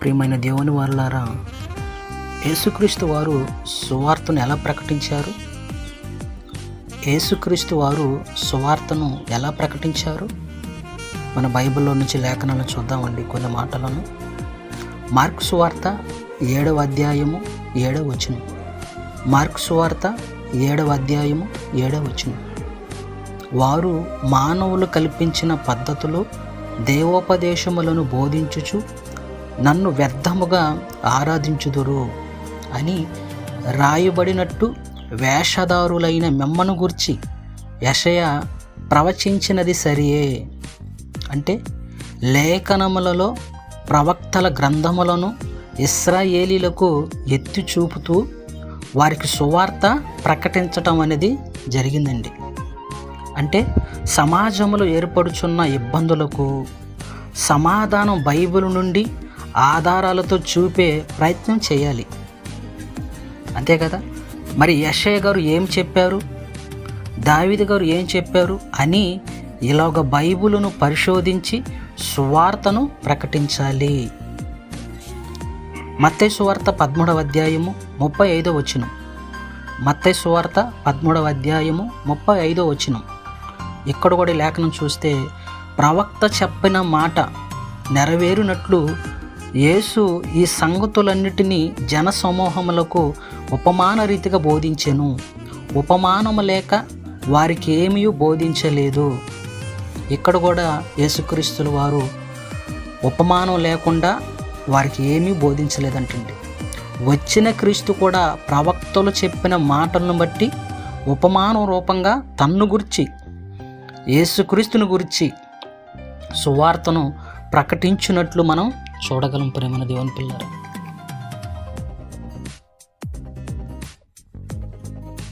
ప్రియమైన దేవుని వారులారా యేసుక్రీస్తు వారు సువార్తను ఎలా ప్రకటించారు? యేసుక్రీస్తు వారు సువార్తను ఎలా ప్రకటించారు? మన బైబిల్లో నుంచి లేఖనాలను చూద్దామండి కొన్ని మాటలను. మార్క్ సువార్త ఏడవ అధ్యాయము ఏడవ వచనం. మార్క్ సువార్త ఏడవ అధ్యాయము ఏడవ వచనం. వారు మానవులు కల్పించిన పద్ధతులు దేవోపదేశములను బోధించుచు నన్ను వ్యర్థముగా ఆరాధించుదురు అని రాయబడినట్టు వేషధారులైన మిమ్మను గుర్చి యషయ ప్రవచించినది సరియే. అంటే లేఖనములలో ప్రవక్తల గ్రంథములను ఇస్రాయేలీలకు ఎత్తి చూపుతూ వారికి సువార్త ప్రకటించటం అనేది జరిగిందండి. అంటే సమాజంలో ఏర్పడుచున్న ఇబ్బందులకు సమాధానం బైబిల్ నుండి ఆధారాలతో చూపే ప్రయత్నం చేయాలి. అంతే కదా? మరి యశయ్య గారు ఏం చెప్పారు? దావిద గారు ఏం చెప్పారు? అని ఇలాగ బైబులును పరిశోధించి సువార్తను ప్రకటించాలి. మత్తే సువార్త పదమూడవ అధ్యాయము ముప్పై ఐదో వచనం. మత్తే సువార్త పదమూడవ అధ్యాయము ముప్పై ఐదో వచనం. ఇక్కడ కూడా లేఖనం చూస్తే ప్రవక్త చెప్పిన మాట నెరవేరినట్లు యేసు ఈ సంగతులన్నిటినీ జన సమూహములకు ఉపమాన రీతిగా బోధించెను. ఉపమానము లేక వారికి ఏమీ బోధించలేదు. ఇక్కడ కూడా యేసుక్రీస్తుల వారు ఉపమానం లేకుండా వారికి ఏమీ బోధించలేదంటండి. వచ్చిన క్రీస్తు కూడా ప్రవక్తలు చెప్పిన మాటలను బట్టి ఉపమానం రూపంగా తన్ను గురించి యేసుక్రీస్తుని గురించి సువార్తను ప్రకటించినట్లు మనం చూడగలం ప్రేమన దేవుని పిల్లరా.